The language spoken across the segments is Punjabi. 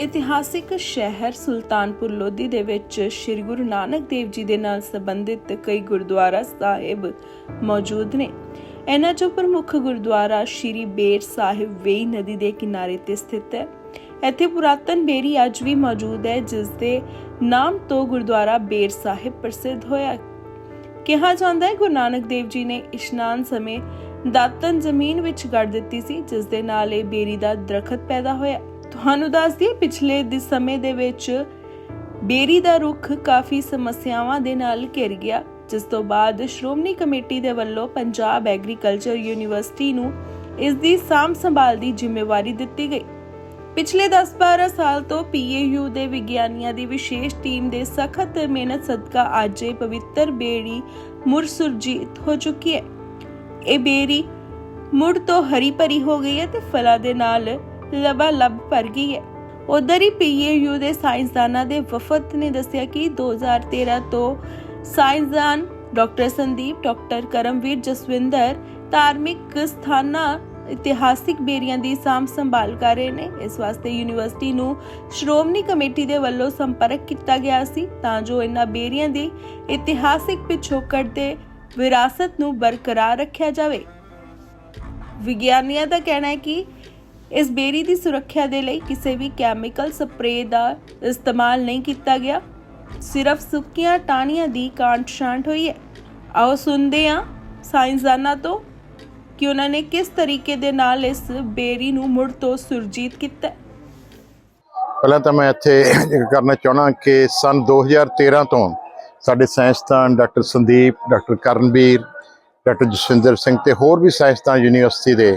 ਇਤਿਹਾਸਿਕ ਸ਼ਹਿਰ ਸੁਲਤਾਨਪੁਰ ਲੋਧੀ ਦੇ ਵਿੱਚ ਸ੍ਰੀ ਗੁਰੂ ਨਾਨਕ ਦੇਵ ਜੀ ਦੇ ਨਾਲ ਸੰਬੰਧਿਤ ਕਈ ਗੁਰਦੁਆਰਾ ਸਾਹਿਬ ਮੌਜੂਦ ਨੇ। ਇਹਨਾਂ ਚੋਂ ਪ੍ਰਮੁੱਖ ਗੁਰਦੁਆਰਾ ਸ੍ਰੀ ਬੇਰ ਸਾਹਿਬ ਵੇਈ ਨਦੀ ਦੇ ਕਿਨਾਰੇ ਤੇ ਸਥਿਤ ਹੈ। ਇੱਥੇ ਪੁਰਾਤਨ ਬੇਰੀ ਅੱਜ ਵੀ ਮੌਜੂਦ ਹੈ, ਜਿਸ ਦੇ ਨਾਮ ਤੋਂ ਗੁਰਦੁਆਰਾ ਬੇਰ ਸਾਹਿਬ ਪ੍ਰਸਿੱਧ ਹੋਇਆ। ਕਿਹਾ ਜਾਂਦਾ ਹੈ, ਗੁਰੂ ਨਾਨਕ ਦੇਵ ਜੀ ਨੇ ਇਸ਼ਨਾਨ ਸਮੇਂ ਦਾਤਨ ਜ਼ਮੀਨ ਵਿੱਚ ਗੱਡ ਦਿੱਤੀ ਸੀ, ਜਿਸ ਦੇ ਨਾਲ ਇਹ ਬੇਰੀ ਦਾ ਦਰਖਤ ਪੈਦਾ ਹੋਇਆ। ਤੁਹਾਨੂੰ ਦੱਸ ਦਈਏ, ਪਿਛਲੇ ਦੇ ਸਮੇਂ ਦੇ ਵਿੱਚ ਬੇਰੀ ਦਾ ਰੁੱਖ ਕਾਫੀ ਸਮੱਸਿਆਵਾਂ ਦੇ ਨਾਲ ਘਿਰ ਗਿਆ, ਜਿਸ ਤੋਂ ਬਾਅਦ ਸ਼੍ਰੋਮਣੀ ਕਮੇਟੀ ਦੇ ਵੱਲੋਂ ਪੰਜਾਬ ਐਗਰੀਕਲਚਰ ਯੂਨੀਵਰਸਿਟੀ ਨੂੰ ਇਸ ਦੀ ਸਾਂਭ ਸੰਭਾਲ ਦੀ ਜ਼ਿੰਮੇਵਾਰੀ ਦਿੱਤੀ ਗਈ। ਪਿਛਲੇ 10-12 ਸਾਲ ਤੋਂ ਪੀਏਯੂ ਦੇ ਵਿਗਿਆਨੀਆਂ ਦੀ ਵਿਸ਼ੇਸ਼ ਟੀਮ ਦੇ ਸਖਤ ਮਿਹਨਤ ਸਦਕਾ ਅੱਜ ਇਹ ਪਵਿੱਤਰ ਬੇੜੀ ਮੁੜ ਸੁਰਜੀਤ ਹੋ ਚੁੱਕੀ ਹੈ। ਇਹ ਬੇਰੀ ਮੁੜ ਤੋਂ ਹਰੀ ਭਰੀ ਹੋ ਗਈ ਹੈ ਤੇ ਫਲਾਂ ਦੇ ਨਾਲ ਲਬਾ ਲਬ ਭਰ ਗਈ ਹੈ। ਉਧਰ ਹੀ ਪੀਏਯੂ ਦੇ ਸਾਇੰਸਦਾਨਾਂ ਦੇ ਵਫਦ ਨੇ ਦੱਸਿਆ ਕਿ 2013 ਤੋਂ ਸਾਇੰਸਦਾਨ ਡਾਕਟਰ ਸੰਦੀਪ, ਡਾਕਟਰ ਕਰਮਵੀਰ ਜਸਵਿੰਦਰ ਧਾਰਮਿਕ ਸਥਾਨਾਂ ਇਤਿਹਾਸਿਕ ਬੇਰੀਆਂ ਦੀ ਸਾਂਭ ਸੰਭਾਲ ਕਰ ਰਹੇ ਨੇ। ਇਸ ਵਾਸਤੇ ਯੂਨੀਵਰਸਿਟੀ ਨੂੰ ਸ਼੍ਰੋਮਣੀ ਕਮੇਟੀ ਦੇ ਵੱਲੋਂ ਸੰਪਰਕ ਕੀਤਾ ਗਿਆ ਸੀ ਤਾਂ ਜੋ ਇਹਨਾਂ ਬੇਰੀਆਂ ਦੀ ਇਤਿਹਾਸਿਕ ਪਿਛੋਕੜ ਤੇ ਵਿਰਾਸਤ ਨੂੰ ਬਰਕਰਾਰ ਰੱਖਿਆ ਜਾਵੇ। ਵਿਗਿਆਨੀਆਂ ਦਾ ਕਹਿਣਾ ਹੈ ਕਿ ਇਸ ਬੇਰੀ ਦੀ ਸੁਰੱਖਿਆ ਦੇ ਲਈ ਕਿਸੇ ਵੀ ਕੈਮੀਕਲ ਸਪਰੇਅ ਦਾ ਇਸਤੇਮਾਲ ਨਹੀਂ ਕੀਤਾ ਗਿਆ। ਸਿਰਫ ਸੁੱਕੀਆਂ ਟਾਹਣੀਆਂ ਦੀ ਕਾਂਟ-ਛਾਂਟ ਹੋਈ ਹੈ। ਆਓ ਸੁਣਦੇ ਹਾਂ ਸਾਇੰਸਦਾਨਾਂ ਤੋਂ ਕਿ ਉਹਨਾਂ ਨੇ ਕਿਸ ਤਰੀਕੇ ਦੇ ਨਾਲ ਇਸ ਬੇਰੀ ਨੂੰ ਮੁੜ ਤੋਂ ਸੁਰਜੀਤ ਕੀਤਾ। ਪਹਿਲਾਂ ਤਾਂ ਮੈਂ ਇੱਥੇ ਕਰਨਾ ਚਾਹਣਾ ਕਿ ਸਨ 2013 ਤੋਂ ਸਾਡੇ ਸਾਇੰਸਦਾਨ doctor Sandeep, doctor Karanvir doctor Jaswinder Singh ਤੇ ਹੋਰ ਵੀ ਸਾਇੰਸਦਾਨ ਯੂਨੀਵਰਸਿਟੀ ਦੇ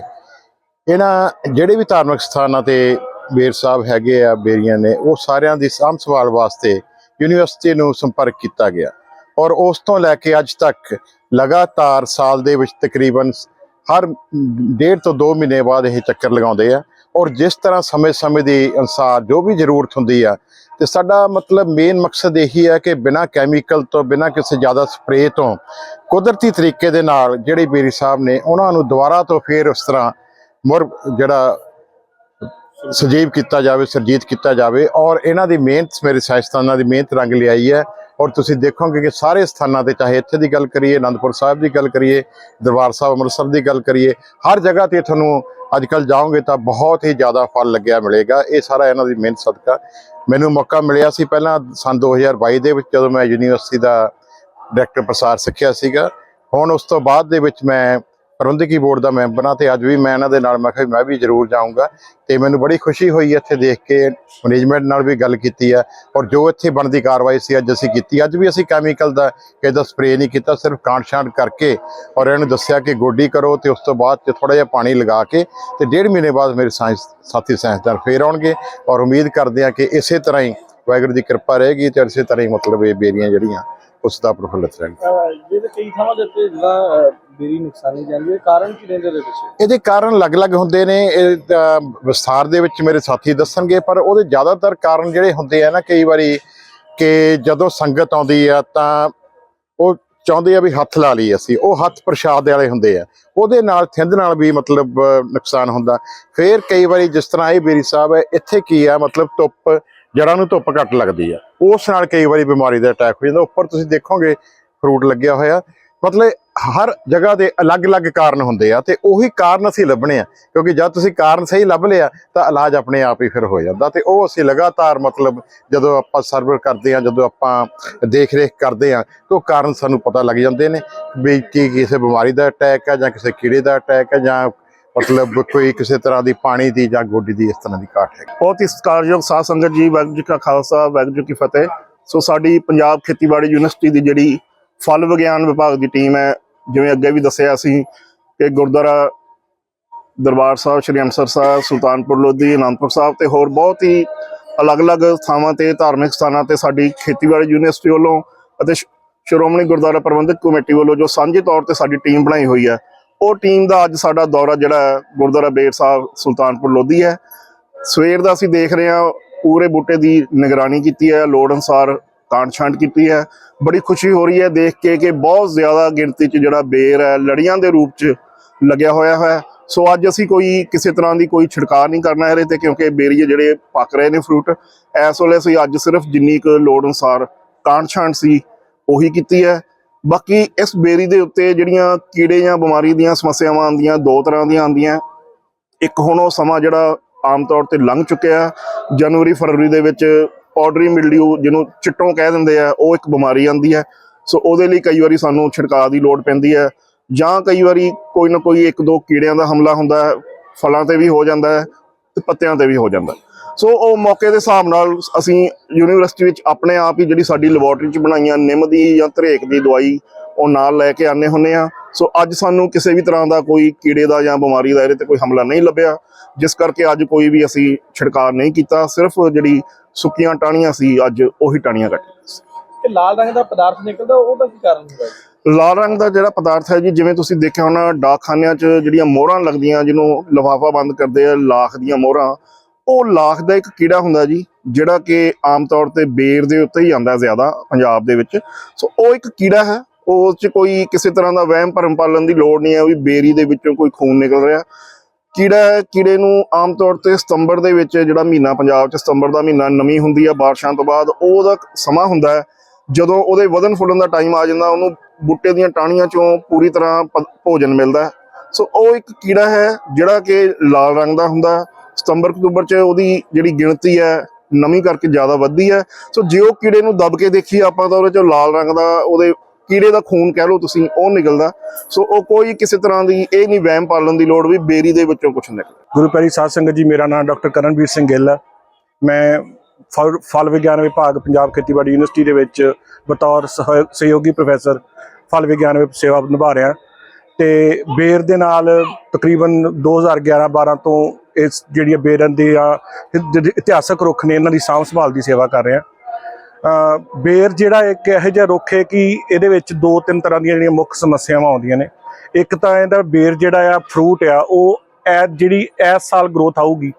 ਇਹਨਾਂ ਜਿਹੜੇ ਵੀ ਧਾਰਮਿਕ ਸਥਾਨਾਂ ਤੇ ਬੇਰ ਸਾਹਿਬ ਹੈਗੇ ਆ, ਬੇਰੀਆਂ ਨੇ, ਉਹ ਸਾਰਿਆਂ ਦੀ ਸਾਂਭ ਸੰਭਾਲ ਵਾਸਤੇ ਯੂਨੀਵਰਸਿਟੀ ਨੂੰ ਸੰਪਰਕ ਕੀਤਾ ਗਿਆ। ਔਰ ਉਸ ਤੋਂ ਲੈ ਕੇ ਅੱਜ ਤੱਕ ਲਗਾਤਾਰ ਸਾਲ ਦੇ ਵਿੱਚ ਤਕਰੀਬਨ ਹਰ ਡੇਢ ਤੋਂ 2 ਮਹੀਨੇ ਬਾਅਦ ਇਹ ਚੱਕਰ ਲਗਾਉਂਦੇ ਆ। ਔਰ ਜਿਸ ਤਰ੍ਹਾਂ ਸਮੇਂ-ਸਮੇਂ ਦੇ ਅਨਸਾਰ ਜੋ ਵੀ ਜ਼ਰੂਰਤ ਹੁੰਦੀ ਆ, ਤੇ ਸਾਡਾ ਮਤਲਬ ਮੇਨ ਮਕਸਦ ਇਹੀ ਹੈ ਕਿ ਬਿਨਾਂ ਕੈਮੀਕਲ ਤੋਂ, ਬਿਨਾਂ ਕਿਸੇ ਜ਼ਿਆਦਾ ਸਪਰੇਅ ਤੋਂ ਕੁਦਰਤੀ ਤਰੀਕੇ ਦੇ ਨਾਲ ਜਿਹੜੇ ਬੇਰੀ ਸਾਹਿਬ ਨੇ, ਉਹਨਾਂ ਨੂੰ ਦੁਬਾਰਾ ਤੋਂ ਫੇਰ ਉਸ ਤਰ੍ਹਾਂ ਮੁਰ ਜਿਹੜਾ ਸਜੀਵ ਕੀਤਾ ਜਾਵੇ, ਸਰਜੀਤ ਕੀਤਾ ਜਾਵੇ ਔਰ ਇਹਨਾਂ ਦੀ ਮਿਹਨਤ, ਮੇਰੇ ਸਾਇੰਸਦਾਨਾਂ ਦੀ ਮਿਹਨਤ ਰੰਗ ਲਿਆਈ ਹੈ ਔਰ ਤੁਸੀਂ ਦੇਖੋਗੇ ਕਿ ਸਾਰੇ ਸਥਾਨਾਂ ਤੇ ਚਾਹੇ ਇੱਥੇ ਦੀ ਗੱਲ ਕਰੀਏ, ਅਨੰਦਪੁਰ ਸਾਹਿਬ ਦੀ ਗੱਲ ਕਰੀਏ, ਦਰਬਾਰ ਸਾਹਿਬ ਅੰਮ੍ਰਿਤਸਰ ਦੀ ਗੱਲ ਕਰੀਏ, ਹਰ ਜਗ੍ਹਾ ਤੇ ਤੁਹਾਨੂੰ ਅੱਜ ਕੱਲ ਜਾਓਗੇ ਤਾਂ ਬਹੁਤ ਹੀ ਜ਼ਿਆਦਾ ਫਲ ਲੱਗਿਆ ਮਿਲੇਗਾ। ਇਹ ਸਾਰਾ ਇਹਨਾਂ ਦੀ ਮਿਹਨਤ ਸਦਕਾ ਮੈਨੂੰ ਮੌਕਾ ਮਿਲਿਆ ਸੀ ਪਹਿਲਾਂ ਸਨ 2022 ਦੇ ਵਿੱਚ ਜਦੋਂ ਮੈਂ ਯੂਨੀਵਰਸਿਟੀ ਦਾ ਡਾਇਰੈਕਟਰ ਪ੍ਰਸਾਰ ਸਿੱਖਿਆ ਸੀਗਾ। ਹੁਣ ਉਸ ਤੋਂ ਬਾਅਦ ਦੇ ਵਿੱਚ ਮੈਂ ਪ੍ਰਬੰਧਕੀ ਬੋਰਡ ਦਾ ਮੈਂਬਰ ਹਾਂ ਤੇ ਅੱਜ ਵੀ ਮੈਂ ਇਹਨਾਂ ਦੇ ਨਾਲ, ਮੈਂ ਕਿਹਾ ਮੈਂ ਵੀ ਜ਼ਰੂਰ ਜਾਊਂਗਾ ਤੇ ਮੈਨੂੰ ਬੜੀ ਖੁਸ਼ੀ ਹੋਈ ਇੱਥੇ ਦੇਖ ਕੇ ਮੈਨੇਜਮੈਂਟ ਨਾਲ ਵੀ ਗੱਲ ਕੀਤੀ ਆ ਔਰ ਜੋ ਇੱਥੇ ਬਣਦੀ ਕਾਰਵਾਈ ਸੀ ਅੱਜ ਅਸੀਂ ਕੀਤੀ। ਅੱਜ ਵੀ ਅਸੀਂ ਕੈਮੀਕਲ ਦਾ ਕਿਸੇ ਦਾ ਸਪਰੇਅ ਨਹੀਂ ਕੀਤਾ, ਸਿਰਫ ਕਾਂਟ-ਛਾਂਟ ਕਰਕੇ ਔਰ ਇਹਨੂੰ ਦੱਸਿਆ ਕਿ ਗੋਡੀ ਕਰੋ ਤੇ ਉਸ ਤੋਂ ਬਾਅਦ ਚ ਥੋੜਾ ਜਿਹਾ ਪਾਣੀ ਲਗਾ ਕੇ ਤੇ ਡੇਢ ਮਹੀਨੇ ਬਾਅਦ ਮੇਰੇ ਸਾਇੰਸ ਸਾਥੀ ਸਾਇੰਸਦਾਨ ਫੇਰ ਆਉਣਗੇ ਔਰ ਉਮੀਦ ਕਰਦੇ ਆ ਕਿ ਇਸੇ ਤਰ੍ਹਾਂ ਹੀ ਵਾਹਿਗੁਰੂ ਦੀ ਕਿਰਪਾ ਰਹੇਗੀ ਤੇ ਇਸੇ ਤਰ੍ਹਾਂ ਹੀ ਮਤਲਬ ਇਹ ਬੇਰੀਆਂ ਜਿਹੜੀਆਂ ਉਸ ਦਾ ਪ੍ਰਫੁੱਲਤ ਰਹਿਣ ਜਿਹਦੇ ਕਈ ਥਾਵਾਂ ਦੇ ਉੱਤੇ ਜਿਹੜਾ ਬੇਰੀ ਨੁਕਸਾਨੀ ਜਾਂਦੀ ਹੈ। ਕਾਰਨ ਕੀ ਰਹਿੰਦੇ ਉਹਦੇ ਪਿੱਛੇ ਇਹਦੇ ਕਾਰਨ ਅਲੱਗ-ਅਲੱਗ ਹੁੰਦੇ ਨੇ। ਇਹ ਵਿਸਥਾਰ ਦੇ ਵਿੱਚ ਮੇਰੇ ਸਾਥੀ ਦੱਸਣਗੇ, ਪਰ ਉਹਦੇ ਜ਼ਿਆਦਾਤਰ ਕਾਰਨ ਜਿਹੜੇ ਹੁੰਦੇ ਆ ਨਾ, ਕਈ ਵਾਰੀ ਕਿ ਜਦੋਂ ਸੰਗਤ ਆਉਂਦੀ ਆ, ਤਾਂ ਉਹ ਚਾਹੁੰਦੇ ਆ ਵੀ ਹੱਥ ਲਾ ਲਈ ਅਸੀਂ। ਉਹ ਹੱਥ ਪ੍ਰਸ਼ਾਦ ਵਾਲੇ ਹੁੰਦੇ ਆ। ਉਹਦੇ ਨਾਲ, ਥਿੰਦ ਨਾਲ ਵੀ ਮਤਲਬ ਨੁਕਸਾਨ ਹੁੰਦਾ। ਫੇਰ ਕਈ ਵਾਰੀ ਜਿਸ ਤਰ੍ਹਾਂ ਇਹ ਬੇਰੀ ਸਾਹਿਬ ਹੈ, ਇੱਥੇ ਕੀ ਆ, ਮਤਲਬ ਧੁੱਪ ਜੜਾਂ ਨੂੰ ਧੁੱਪ ਘੱਟ ਲੱਗਦੀ ਆ। ਉਸ ਨਾਲ ਕਈ ਵਾਰੀ ਬਿਮਾਰੀ ਦਾ ਅਟੈਕ ਹੋ ਜਾਂਦਾ। ਉੱਪਰ ਤੁਸੀਂ ਦੇਖੋਗੇ ਫਰੂਟ ਲੱਗਿਆ ਹੋਇਆ। ਮਤਲਬ ਹਰ ਜਗ੍ਹਾ ਦੇ ਅਲੱਗ-ਅਲੱਗ ਕਾਰਨ ਹੁੰਦੇ ਆ ਤੇ ਉਹੀ ਕਾਰਨ ਅਸੀਂ ਲੱਭਣੇ ਆ, ਕਿਉਂਕਿ ਜਦ ਤੁਸੀਂ ਕਾਰਨ ਸਹੀ ਲੱਭ ਲਿਆ, ਤਾਂ ਇਲਾਜ ਆਪਣੇ ਆਪ ਹੀ ਫਿਰ ਹੋ ਜਾਂਦਾ ਤੇ ਉਹ ਅਸੀਂ ਲਗਾਤਾਰ ਮਤਲਬ ਜਦੋਂ ਆਪਾਂ ਸਰਵਰ ਕਰਦੇ ਆ, ਜਦੋਂ ਆਪਾਂ ਦੇਖ ਰੇਖ ਕਰਦੇ ਆ, ਤਾਂ ਉਹ ਕਾਰਨ ਸਾਨੂੰ ਪਤਾ ਲੱਗ ਜਾਂਦੇ ਨੇ ਵੀ ਕੀ ਕਿਸੇ ਬਿਮਾਰੀ ਦਾ ਅਟੈਕ ਹੈ ਜਾਂ ਕਿਸੇ ਕੀੜੇ ਦਾ ਅਟੈਕ ਹੈ ਜਾਂ ਮਤਲਬ ਕੋਈ ਕਿਸੇ ਤਰ੍ਹਾਂ ਦੀ ਪਾਣੀ ਦੀ ਜਾਂ ਗੋਡੀ ਦੀ ਇਸ ਤਰ੍ਹਾਂ ਦੀ ਘਾਟ ਹੈ ਬਹੁਤ ਹੀ ਸਤਿਕਾਰਯੋਗ ਸਾਧ ਸੰਗਤ ਜੀ, ਵਾਹਿਗੁਰੂ ਜੀ ਕਾ ਖਾਲਸਾ, ਵਾਹਿਗੁਰੂ ਜੀ ਕੀ ਫਤਿਹ। ਸੋ ਸਾਡੀ ਪੰਜਾਬ ਖੇਤੀਬਾੜੀ ਯੂਨੀਵਰਸਿਟੀ ਦੀ ਜਿਹੜੀ ਫਲ ਵਿਗਿਆਨ ਵਿਭਾਗ ਦੀ ਟੀਮ ਹੈ। ਜਿਵੇਂ ਅੱਗੇ ਵੀ ਦੱਸਿਆ ਸੀ ਕਿ ਗੁਰਦੁਆਰਾ ਦਰਬਾਰ ਸਾਹਿਬ, ਸ਼੍ਰੀ ਅੰਮ੍ਰਿਤਸਰ ਸਾਹਿਬ, ਸੁਲਤਾਨਪੁਰ ਲੋਧੀ, ਅਨੰਦਪੁਰ ਸਾਹਿਬ ਤੇ ਹੋਰ ਬਹੁਤ ਹੀ ਅਲੱਗ-ਅਲੱਗ ਥਾਵਾਂ ਤੇ, ਧਾਰਮਿਕ ਸਥਾਨਾਂ ਤੇ ਸਾਡੀ ਖੇਤੀਬਾੜੀ ਯੂਨੀਵਰਸਿਟੀ ਵੱਲੋਂ ਅਤੇ ਸ਼੍ਰੋਮਣੀ ਗੁਰਦੁਆਰਾ ਪ੍ਰਬੰਧਕ ਕਮੇਟੀ ਵੱਲੋਂ ਜੋ ਸਾਂਝੇ ਤੌਰ ਤੇ ਸਾਡੀ ਟੀਮ ਬਣਾਈ ਹੋਈ ਹੈ, ਉਹ ਟੀਮ ਦਾ ਅੱਜ ਸਾਡਾ ਦੌਰਾ ਜਿਹੜਾ ਗੁਰਦੁਆਰਾ ਬੇਰ ਸਾਹਿਬ, ਸੁਲਤਾਨਪੁਰ ਲੋਧੀ ਹੈ। ਸਵੇਰ ਦਾ ਅਸੀਂ ਦੇਖ ਰਹੇ ਹਾਂ, ਪੂਰੇ ਬੂਟੇ ਦੀ ਨਿਗਰਾਨੀ ਕੀਤੀ ਹੈ। ਲੋੜ ਅਨੁਸਾਰ ਕਾਂਟ ਛਾਂਟ ਕੀਤੀ ਹੈ। ਬੜੀ ਖੁਸ਼ੀ ਹੋ ਰਹੀ ਹੈ ਦੇਖ ਕੇ ਕਿ ਬਹੁਤ ਜ਼ਿਆਦਾ ਗਿਣਤੀ 'ਚ ਜਿਹੜਾ ਬੇਰ ਹੈ, ਲੜੀਆਂ ਦੇ ਰੂਪ 'ਚ ਲੱਗਿਆ ਹੋਇਆ ਹੈ। ਸੋ ਅੱਜ ਅਸੀਂ ਕੋਈ ਕਿਸੇ ਤਰ੍ਹਾਂ ਦੀ ਕੋਈ ਛਿੜਕਾਅ ਨਹੀਂ ਕਰਨਾ ਇਹਦੇ ਤੇ ਕਿਉਂਕਿ ਬੇਰੀਏ ਜਿਹੜੇ ਪੱਕ ਰਹੇ ਨੇ ਫਰੂਟ ਇਸ ਵੇਲੇ ਅਸੀਂ ਅੱਜ ਸਿਰਫ ਜਿੰਨੀ ਕੁ ਲੋੜ ਅਨੁਸਾਰ ਕਾਂਟ ਛਾਂਟ ਸੀ, ਉਹੀ ਕੀਤੀ ਹੈ। ਬਾਕੀ ਇਸ ਬੇਰੀ ਦੇ ਉੱਤੇ ਜਿਹੜੀਆਂ ਕੀੜੇ ਜਾਂ ਬਿਮਾਰੀ ਦੀਆਂ ਸਮੱਸਿਆਵਾਂ ਆਉਂਦੀਆਂ, ਦੋ ਤਰ੍ਹਾਂ ਦੀਆਂ ਆਉਂਦੀਆਂ। ਇੱਕ ਹੁਣ ਉਹ ਸਮਾਂ ਜਿਹੜਾ ਆਮ ਤੌਰ ਤੇ ਲੰਘ ਚੁੱਕਿਆ ਜਨਵਰੀ ਫਰਵਰੀ ਦੇ ਵਿੱਚ ਪਾਊਡਰੀ ਮਿਲਡਿਊ ਜਿਹਨੂੰ ਚਿੱਟੋਂ ਕਹਿ ਦਿੰਦੇ ਆ, ਉਹ ਇੱਕ ਬਿਮਾਰੀ ਆਉਂਦੀ ਹੈ। ਸੋ ਉਹਦੇ ਲਈ ਕਈ ਵਾਰੀ ਸਾਨੂੰ ਛਿੜਕਾਅ ਦੀ ਲੋੜ ਪੈਂਦੀ ਹੈ। ਜਾਂ ਕਈ ਵਾਰੀ ਕੋਈ ਨਾ ਕੋਈ ਇੱਕ ਦੋ ਕੀੜਿਆਂ ਦਾ ਹਮਲਾ ਹੁੰਦਾ ਹੈ, ਫਲਾਂ ਤੇ ਵੀ ਹੋ ਜਾਂਦਾ ਹੈ ਤੇ ਪੱਤਿਆਂ ਤੇ ਵੀ ਹੋ ਜਾਂਦਾ ਸੋ ਉਹ ਮੌਕੇ ਦੇ ਹਿਸਾਬ ਨਾਲ ਅਸੀਂ ਯੂਨੀਵਰਸਿਟੀ ਵਿੱਚ ਆਪਣੇ ਆਪ ਹੀ ਜਿਹੜੀ ਸਾਡੀ ਲੈਬੋਰਟਰੀ 'ਚ ਬਣਾਈਆਂ ਨਿੰਮ ਦੀ ਜਾਂ ਧਰੇਕ ਦੀ ਦਵਾਈ, ਉਹ ਨਾਲ ਲੈ ਕੇ ਆਨੇ ਹੁੰਨੇ ਆ ਸੋ ਅੱਜ ਸਾਨੂੰ ਕਿਸੇ ਵੀ ਤਰ੍ਹਾਂ ਦਾ ਕੋਈ ਕੀੜੇ ਦਾ ਜਾਂ ਬਿਮਾਰੀ ਦਾ ਇਹਦੇ ਤੇ ਕੋਈ ਹਮਲਾ ਨਹੀਂ ਲੱਭਿਆ। ਜਿਸ ਕਰਕੇ ਅੱਜ ਕੋਈ ਵੀ ਅਸੀਂ ਛਿੜਕਾਅ ਨਹੀਂ ਕੀਤਾ। ਸਿਰਫ ਜਿਹੜੀ ਸੁੱਕੀਆਂ ਟਾਹਣੀਆਂ ਸੀ ਅੱਜ ਉਹੀ ਟਾਹਣੀਆਂ ਕੱਟੀਆਂ ਤੇ ਲਾਲ ਰੰਗ ਦਾ ਪਦਾਰਥ ਨਿਕਲਦਾ ਉਹਦਾ ਕੀ ਕਾਰਨ ਹੁੰਦਾ ਹੈ ਲਾਲ ਰੰਗ ਦਾ ਜਿਹੜਾ ਪਦਾਰਥ ਹੈ ਜੀ ਜਿਵੇਂ ਤੁਸੀਂ ਦੇਖਿਆ ਹੋਣਾ ਡਾਕਖਾਨਿਆਂ 'ਚ ਜਿਹੜੀਆਂ ਮੋਹਰਾਂ ਲੱਗਦੀਆਂ ਜਿਹਨੂੰ ਲਿਫਾਫਾ ਬੰਦ ਕਰਦੇ ਆ ਲਾਖ ਦੀਆਂ ਮੋਹਰਾਂ ਉਹ ਲਾਖ ਦਾ ਇੱਕ ਕੀੜਾ ਹੁੰਦਾ ਜੀ ਜਿਹੜਾ ਕਿ ਆਮ ਤੌਰ ਤੇ ਬੇਰ ਦੇ ਉੱਤੇ ਹੀ ਆਂਦਾ ਜ਼ਿਆਦਾ ਪੰਜਾਬ ਦੇ ਵਿੱਚ। ਸੋ ਉਹ ਇੱਕ ਕੀੜਾ ਹੈ ਉਸ 'ਚ ਕੋਈ ਕਿਸੇ ਤਰ੍ਹਾਂ ਦਾ ਵਹਿਮ ਭਰਮ ਪਾਲਣ ਦੀ ਲੋੜ ਨਹੀਂ ਹੈ, ਵੀ ਬੇਰੀ ਦੇ ਵਿੱਚੋਂ ਕੋਈ ਖੂਨ ਨਿਕਲ ਰਿਹਾ। ਕੀੜਾ ਕੀੜੇ ਨੂੰ ਆਮ ਤੌਰ ਤੇ ਸਤੰਬਰ ਦੇ ਵਿੱਚ ਜਿਹੜਾ ਮਹੀਨਾ ਪੰਜਾਬ 'ਚ ਸਤੰਬਰ ਦਾ ਮਹੀਨਾ ਨਮੀ ਹੁੰਦੀ ਆ, ਬਾਰਿਸ਼ਾਂ ਤੋਂ ਬਾਅਦ ਉਹਦਾ ਸਮਾਂ ਹੁੰਦਾ ਹੈ। ਜਦੋਂ ਉਹਦੇ ਵਧਨ ਫੁੱਲਣ ਦਾ ਟਾਈਮ ਆ ਜਾਂਦਾ, ਉਹਨੂੰ ਬੂਟੇ ਦੀਆਂ ਟਾਹਣੀਆਂ ਚੋਂ ਪੂਰੀ ਤਰ੍ਹਾਂ ਪ- ਭੋਜਨ ਮਿਲਦਾ ਸੋ ਉਹ ਇੱਕ ਕੀੜਾ ਹੈ, ਜਿਹੜਾ ਕਿ ਲਾਲ ਰੰਗ ਦਾ ਹੁੰਦਾ ਸਤੰਬਰ, ਅਕਤੂਬਰ 'ਚ ਉਹਦੀ ਜਿਹੜੀ ਗਿਣਤੀ ਹੈ ਨਮੀ ਕਰਕੇ ਜ਼ਿਆਦਾ ਵੱਧਦੀ ਹੈ। ਸੋ ਜੇ ਉਹ ਕੀੜੇ ਨੂੰ ਦਬ ਕੇ ਦੇਖੀਏ ਆਪਾਂ ਤਾਂ ਉਹਦੇ 'ਚੋਂ ਲਾਲ ਰੰਗ ਦਾ ਉਹਦੇ ਕੀੜੇ ਦਾ ਖੂਨ ਕਹਿ ਲਓ ਤੁਸੀਂ, ਉਹ ਨਿਕਲਦਾ। ਸੋ ਉਹ ਕੋਈ ਕਿਸੇ ਤਰ੍ਹਾਂ ਦੀ ਇਹ ਨਹੀਂ ਵਹਿਮ ਪਾਲਣ ਦੀ ਲੋੜ ਵੀ ਬੇਰੀ ਦੇ ਵਿੱਚੋਂ ਕੁਝ ਨਿਕਲੇ ਗੁਰੂ ਪਿਆਰੀ ਸਾਧ ਸੰਗਤ ਜੀ, ਮੇਰਾ ਨਾਮ ਡਾਕਟਰ ਕਰਨਵੀਰ ਸਿੰਘ ਗਿੱਲ ਹੈ ਮੈਂ ਫਲ ਫਲ ਵਿਗਿਆਨ ਵਿਭਾਗ, ਪੰਜਾਬ ਖੇਤੀਬਾੜੀ ਯੂਨੀਵਰਸਿਟੀ ਦੇ ਵਿੱਚ ਬਤੌਰ ਸਹਿ- ਸਹਿਯੋਗੀ ਪ੍ਰੋਫੈਸਰ ਫਲ ਵਿਗਿਆਨ ਵਿੱਚ ਸੇਵਾ ਨਿਭਾ ਰਿਹਾ। ਤੇ ਬੇਰ ਦੇ ਨਾਲ ਤਕਰੀਬਨ 2011-12 ਤੋਂ ਇਸ ਜਿਹੜੀਆਂ ਬੇਰਨ ਦੀ ਜਿਹੜੇ ਇਤਿਹਾਸਕ ਰੁੱਖ ਨੇ, ਇਹਨਾਂ ਦੀ ਸਾਂਭ ਸੰਭਾਲ ਦੀ ਸੇਵਾ ਕਰ ਰਿਹਾ। ਬੇਰ ਜਿਹੜਾ ਇੱਕ ਇਹੋ ਜਿਹਾ ਰੁੱਖ ਹੈ ਕਿ ਇਹਦੇ ਵਿੱਚ ਦੋ ਤਿੰਨ ਤਰ੍ਹਾਂ ਦੀਆਂ ਜਿਹੜੀਆਂ ਮੁੱਖ ਸਮੱਸਿਆਵਾਂ ਆਉਂਦੀਆਂ ਨੇ। ਇੱਕ ਤਾਂ ਇਹਦਾ ਬੇਰ ਜਿਹੜਾ ਆ ਫਰੂਟ ਆ, ਉਹ ਐ ਜਿਹੜੀ ਇਸ ਸਾਲ ਗਰੋਥ ਆਊਗੀ,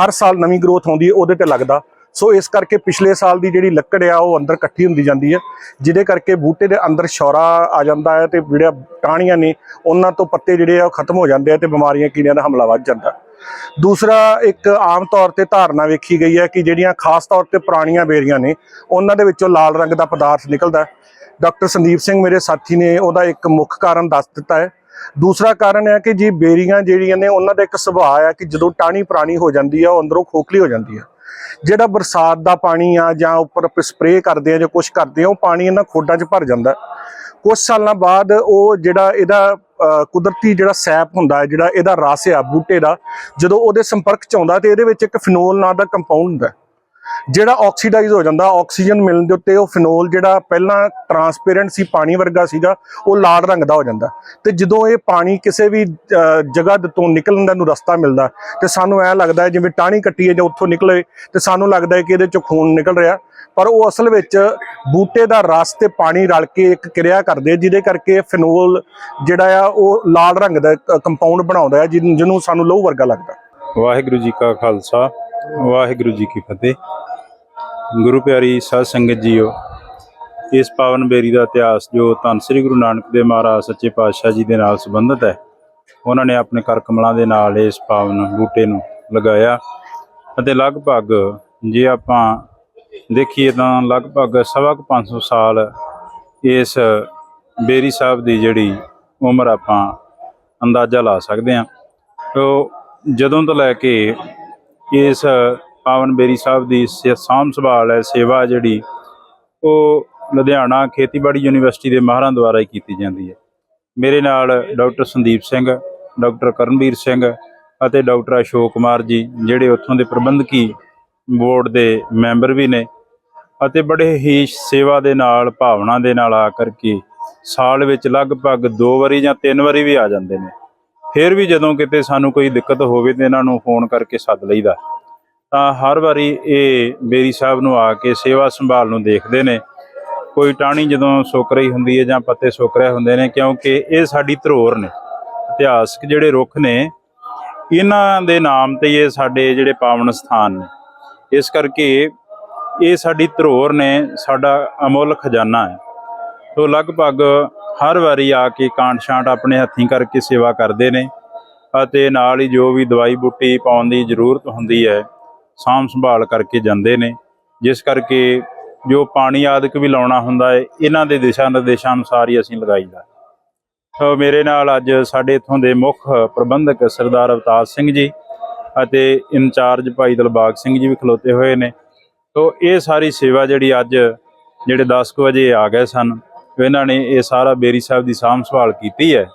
ਹਰ ਸਾਲ ਨਵੀਂ ਗਰੋਥ ਆਉਂਦੀ ਹੈ, ਉਹਦੇ ਤੇ ਲੱਗਦਾ। ਸੋ ਇਸ ਕਰਕੇ ਪਿਛਲੇ ਸਾਲ ਦੀ ਜਿਹੜੀ ਲੱਕੜ ਆ, ਉਹ ਅੰਦਰ ਇਕੱਠੀ ਹੁੰਦੀ ਜਾਂਦੀ ਹੈ, ਜਿਹਦੇ ਕਰਕੇ ਬੂਟੇ ਦੇ ਅੰਦਰ ਸ਼ੌਰਾ ਆ ਜਾਂਦਾ ਹੈ ਤੇ ਜਿਹੜਾ ਟਾਹਣੀਆਂ ਨੇ, ਉਹਨਾਂ ਤੋਂ ਪੱਤੇ ਜਿਹੜੇ ਆ, ਉਹ ਖਤਮ ਹੋ ਜਾਂਦੇ ਆ ਤੇ ਬਿਮਾਰੀਆਂ, ਕੀੜਿਆਂ ਦਾ ਹਮਲਾ ਵੱਧ ਜਾਂਦਾ। ਦੂਸਰਾ ਇੱਕ ਆਮ ਤੌਰ ਤੇ ਧਾਰਨਾ ਵੇਖੀ ਗਈ ਹੈ ਕਿ ਜਿਹੜੀਆਂ ਖਾਸ ਤੌਰ ਤੇ ਪੁਰਾਣੀਆਂ ਬੇਰੀਆਂ ਨੇ, ਉਹਨਾਂ ਦੇ ਵਿੱਚੋਂ ਲਾਲ ਰੰਗ ਦਾ ਪਦਾਰਥ ਨਿਕਲਦਾ ਡਾਕਟਰ ਸੰਦੀਪ ਸਿੰਘ ਮੇਰੇ ਸਾਥੀ ਨੇ ਉਹਦਾ ਇੱਕ ਮੁੱਖ ਕਾਰਨ ਦੱਸ ਦਿੱਤਾ ਹੈ। ਦੂਸਰਾ ਕਾਰਨ ਹੈ ਕਿ ਜੀ ਬੇਰੀਆਂ ਜਿਹੜੀਆਂ ਨੇ, ਉਹਨਾਂ ਦਾ ਇੱਕ ਸੁਭਾਅ ਹੈ ਕਿ ਜਦੋਂ ਟਾਹਣੀ ਪੁਰਾਣੀ ਹੋ ਜਾਂਦੀ ਆ ਉਹ ਅੰਦਰੋਂ ਖੋਖਲੀ ਹੋ ਜਾਂਦੀ ਹੈ। ਜਿਹੜਾ ਬਰਸਾਤ ਦਾ ਪਾਣੀ ਆ ਜਾਂ ਉੱਪਰ ਸਪਰੇਅ ਕਰਦੇ ਆ ਜਾਂ ਕੁਝ ਕਰਦੇ ਆ, ਉਹ ਪਾਣੀ ਇਹਨਾਂ ਖੋਡਾਂ 'ਚ ਭਰ ਜਾਂਦਾ ਕੁਝ ਸਾਲਾਂ ਬਾਅਦ ਉਹ ਜਿਹੜਾ ਇਹਦਾ ਕੁਦਰਤੀ ਜਿਹੜਾ ਸੈਪ ਹੁੰਦਾ ਹੈ, ਜਿਹੜਾ ਇਹਦਾ ਰਸ ਆ, ਬੂਟੇ ਦਾ, ਜਦੋਂ ਉਹਦੇ ਸੰਪਰਕ 'ਚ ਆਉਂਦਾ ਤੇ ਇਹਦੇ ਵਿੱਚ ਇੱਕ ਫਿਨੋਲ ਨਾਂ ਦਾ ਕੰਪਾਊਂਡ ਹੁੰਦਾ ਜਿਹੜਾ ਆਕਸੀਡਾਈਜ਼ ਹੋ ਜਾਂਦਾ ਆਕਸੀਜਨ ਮਿਲਣ ਦੇ ਉੱਤੇ ਉਹ ਫਿਨੋਲ ਜਿਹੜਾ ਪਹਿਲਾਂ ਟਰਾਂਸਪੇਰੈਂਟ ਸੀ, ਪਾਣੀ ਵਰਗਾ ਸੀਗਾ, ਉਹ ਲਾਲ ਰੰਗ ਦਾ ਹੋ ਜਾਂਦਾ ਤੇ ਜਦੋਂ ਇਹ ਪਾਣੀ ਕਿਸੇ ਵੀ ਜਗ੍ਹਾ ਦੇ ਤੋਂ ਨਿਕਲਣ ਦਾ ਨੂੰ ਰਸਤਾ ਮਿਲਦਾ ਤੇ ਸਾਨੂੰ ਐ ਲੱਗਦਾ ਜਿਵੇਂ ਟਾਹਣੀ ਕੱਟੀਏ ਜਾਂ ਉੱਥੋਂ ਨਿਕਲੇ, ਤੇ ਸਾਨੂੰ ਲੱਗਦਾ ਕਿ ਇਹਦੇ ਚੋਂ ਖੂਨ ਨਿਕਲ ਰਿਹਾ ਪਰ ਉਹ ਅਸਲ ਵਿੱਚ ਬੂਟੇ ਦਾ ਰਸ ਤੇ ਪਾਣੀ ਰਲ ਕੇ ਇੱਕ ਕਿਰਿਆ ਕਰਦੇ ਜਿਹਦੇ ਕਰਕੇ ਫਿਨੋਲ ਜਿਹੜਾ ਆ, ਉਹ ਲਾਲ ਰੰਗ ਦਾ ਕੰਪਾਊਂਡ ਬਣਾਉਂਦਾ ਹੈ ਜਿਹਨੂੰ ਜਿਹਨੂੰ ਸਾਨੂੰ ਲਹੂ ਵਰਗਾ ਲੱਗਦਾ। ਵਾਹਿਗੁਰੂ ਜੀ ਕਾ ਖਾਲਸਾ, ਵਾਹਿਗੁਰੂ ਜੀ ਕੀ ਫਤਿਹ। ਗੁਰੂ ਪਿਆਰੀ ਸਾਧ ਸੰਗਤ ਜੀਓ, ਇਸ ਪਾਵਨ ਬੇਰੀ ਦਾ ਇਤਿਹਾਸ ਜੋ ਧੰਨ ਸ੍ਰੀ ਗੁਰੂ ਨਾਨਕ ਦੇਵ ਮਹਾਰਾਜ ਸੱਚੇ ਪਾਤਸ਼ਾਹ ਜੀ ਦੇ ਨਾਲ ਸੰਬੰਧਿਤ ਹੈ, ਉਹਨਾਂ ਨੇ ਆਪਣੇ ਕਰ ਕਮਲਾਂ ਦੇ ਨਾਲ ਇਸ ਪਾਵਨ ਬੂਟੇ ਨੂੰ ਲਗਾਇਆ। ਅਤੇ ਲਗਭਗ ਜੇ ਆਪਾਂ ਦੇਖੀਏ ਤਾਂ ਲਗਭਗ ਸਵਾ ਕੁ 500 ਸਾਲ ਇਸ ਬੇਰੀ ਸਾਹਿਬ ਦੀ ਜਿਹੜੀ ਉਮਰ ਆਪਾਂ ਅੰਦਾਜ਼ਾ ਲਾ ਸਕਦੇ ਹਾਂ। ਉਹ ਜਦੋਂ ਤੋਂ ਲੈ ਕੇ ਇਸ ਪਾਵਨ ਬੇਰੀ ਸਾਹਿਬ ਦੀ ਸੇ- ਸਾਂਭ ਸੰਭਾਲ ਹੈ, ਸੇਵਾ ਜਿਹੜੀ, ਉਹ ਲੁਧਿਆਣਾ ਖੇਤੀਬਾੜੀ ਯੂਨੀਵਰਸਿਟੀ ਦੇ ਮਾਹਰਾਂ ਦੁਆਰਾ ਹੀ ਕੀਤੀ ਜਾਂਦੀ ਹੈ। ਮੇਰੇ ਨਾਲ ਡਾਕਟਰ ਸੰਦੀਪ ਸਿੰਘ, ਡਾਕਟਰ ਕਰਨਵੀਰ ਸਿੰਘ ਅਤੇ ਡਾਕਟਰ ਅਸ਼ੋਕ ਕੁਮਾਰ ਜੀ, ਜਿਹੜੇ ਉੱਥੋਂ ਦੇ ਪ੍ਰਬੰਧਕੀ ਬੋਰਡ ਦੇ ਮੈਂਬਰ ਵੀ ਨੇ ਅਤੇ ਬੜੇ ਹੀ ਸੇਵਾ ਦੇ ਨਾਲ, ਭਾਵਨਾ ਦੇ ਨਾਲ ਆ ਕਰਕੇ ਸਾਲ ਵਿੱਚ ਲਗਭਗ ਦੋ ਵਾਰੀ ਜਾਂ ਤਿੰਨ ਵਾਰੀ ਵੀ ਆ ਜਾਂਦੇ ਨੇ। ਫਿਰ ਵੀ ਜਦੋਂ ਕਿਤੇ ਸਾਨੂੰ ਕੋਈ ਦਿੱਕਤ ਹੋਵੇ ਤੇ ਇਹਨਾਂ ਨੂੰ ਫੋਨ ਕਰਕੇ ਸੱਦ ਲਈਦਾ। ਤਾਂ ਹਰ ਵਾਰੀ ਇਹ ਬੇਰੀ ਸਾਹਿਬ ਨੂੰ ਆ ਕੇ ਸੇਵਾ ਸੰਭਾਲ ਨੂੰ ਦੇਖਦੇ ਨੇ। ਕੋਈ ਟਾਣੀ ਜਦੋਂ ਸੁੱਕ ਰਹੀ ਹੁੰਦੀ ਹੈ ਜਾਂ ਪੱਤੇ ਸੁੱਕ ਰਹੇ ਹੁੰਦੇ ਨੇ, ਕਿਉਂਕਿ ਇਹ ਸਾਡੀ ਧਰੋਰ ਨੇ। ਇਤਿਹਾਸਕ ਜਿਹੜੇ ਰੁੱਖ ਨੇ, ਇਹਨਾਂ ਦੇ ਨਾਮ ਤੇ ਹੀ ਇਹ ਸਾਡੇ ਜਿਹੜੇ ਪਾਵਨ ਸਥਾਨ ਨੇ। ਇਸ ਕਰਕੇ ਇਹ ਸਾਡੀ ਧਰੋਰ ਨੇ ਸਾਡਾ ਅਮੁੱਲ ਖਜ਼ਾਨਾ ਹੈ। ਸੋ ਲਗਭਗ ਹਰ ਵਾਰੀ ਆ ਕੇ ਕਾਂਟ ਛਾਂਟ ਆਪਣੇ ਹੱਥੀਂ ਕਰਕੇ ਸੇਵਾ ਕਰਦੇ ਨੇ ਅਤੇ ਨਾਲ ਹੀ ਜੋ ਵੀ ਦਵਾਈ ਬੂਟੀ ਪਾਉਣ ਦੀ ਜ਼ਰੂਰਤ ਹੁੰਦੀ ਹੈ, ਸਾਂਭ ਸੰਭਾਲ ਕਰਕੇ ਜਾਂਦੇ ਨੇ। ਜਿਸ ਕਰਕੇ ਜੋ ਪਾਣੀ ਆਦਿਕ ਵੀ ਲਾਉਣਾ ਹੁੰਦਾ ਹੈ, ਇਹਨਾਂ ਦੇ ਦਿਸ਼ਾ ਨਿਰਦੇਸ਼ਾਂ ਅਨੁਸਾਰ ਹੀ ਅਸੀਂ ਲਗਾਈਦਾ ਸੋ ਮੇਰੇ ਨਾਲ ਅੱਜ ਸਾਡੇ ਇਥੋਂ ਦੇ ਮੁੱਖ ਪ੍ਰਬੰਧਕ ਸਰਦਾਰ ਅਵਤਾਰ ਸਿੰਘ ਜੀ ਅਤੇ ਇੰਚਾਰਜ ਭਾਈ ਦਿਲਬਾਗ ਸਿੰਘ ਜੀ ਵੀ ਖਲੋਤੇ ਹੋਏ ਨੇ। ਸੋ ਇਹ ਸਾਰੀ ਸੇਵਾ ਜਿਹੜੀ ਅੱਜ ਜਿਹੜੇ 10 ਕੁ ਵਜੇ ਆ ਗਏ ਸਨ ਇਹਨਾਂ ਨੇ ਇਹ ਸਾਰਾ ਬੇਰੀ ਸਾਹਿਬ ਦੀ ਸਾਂਭ ਸੰਭਾਲ ਕੀਤੀ ਹੈ।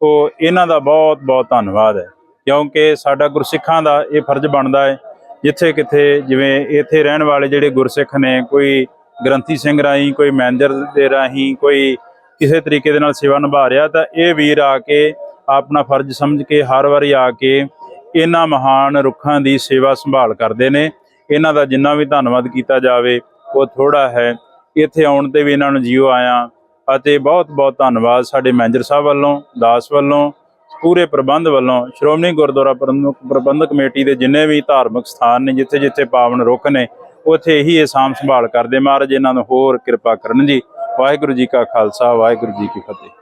ਉਹ ਇਹਨਾਂ ਦਾ ਬਹੁਤ ਬਹੁਤ ਧੰਨਵਾਦ ਹੈ, ਕਿਉਂਕਿ ਸਾਡਾ ਗੁਰਸਿੱਖਾਂ ਦਾ ਇਹ ਫਰਜ਼ ਬਣਦਾ ਹੈ, ਜਿੱਥੇ ਕਿਥੇ ਜਿਵੇਂ ਇੱਥੇ ਰਹਿਣ ਵਾਲੇ ਜਿਹੜੇ ਗੁਰਸਿੱਖ ਨੇ, ਕੋਈ ਗ੍ਰੰਥੀ ਸਿੰਘ ਰਾਹੀਂ, ਕੋਈ ਮੈਨੇਜਰ ਦੇ ਰਾਹੀਂ, ਕੋਈ ਕਿਸੇ ਤਰੀਕੇ ਦੇ ਨਾਲ ਸੇਵਾ ਨਿਭਾ ਰਿਹਾ, ਤਾਂ ਇਹ ਵੀਰ ਆ ਕੇ ਆਪਣਾ ਫਰਜ਼ ਸਮਝ ਕੇ ਹਰ ਵਾਰੀ ਆ ਕੇ ਇਹਨਾਂ ਮਹਾਨ ਰੁੱਖਾਂ ਦੀ ਸੇਵਾ ਸੰਭਾਲ ਕਰਦੇ ਨੇ। ਇਹਨਾਂ ਦਾ ਜਿੰਨਾ ਵੀ ਧੰਨਵਾਦ ਕੀਤਾ ਜਾਵੇ, ਉਹ ਥੋੜਾ ਹੈ। ਇੱਥੇ ਆਉਣ ਤੇ ਵੀ ਇਹਨਾਂ ਨੂੰ ਜੀਓ ਆਇਆ। ਅਤੇ ਬਹੁਤ ਬਹੁਤ ਧੰਨਵਾਦ ਸਾਡੇ ਮੈਨੇਜਰ ਸਾਹਿਬ ਵੱਲੋਂ, ਦਾਸ ਵੱਲੋਂ, ਪੂਰੇ ਪ੍ਰਬੰਧ ਵੱਲੋਂ। ਸ਼੍ਰੋਮਣੀ ਗੁਰਦੁਆਰਾ ਪ੍ਰਬੰਧਕ ਪ੍ਰਬੰਧਕ ਕਮੇਟੀ ਦੇ ਜਿੰਨੇ ਵੀ ਧਾਰਮਿਕ ਸਥਾਨ ਨੇ, ਜਿੱਥੇ ਜਿੱਥੇ ਪਾਵਨ ਰੁੱਖ ਨੇ, ਉੱਥੇ ਹੀ ਇਹ ਸਾਂਭ ਸੰਭਾਲ ਕਰਦੇ। ਮਹਾਰਾਜ, ਇਹਨਾਂ ਨੂੰ ਹੋਰ ਕਿਰਪਾ ਕਰਨ ਜੀ। ਵਾਹਿਗੁਰੂ ਜੀ ਕਾ ਖਾਲਸਾ, ਵਾਹਿਗੁਰੂ ਜੀ ਕੀ ਫਤਿਹ।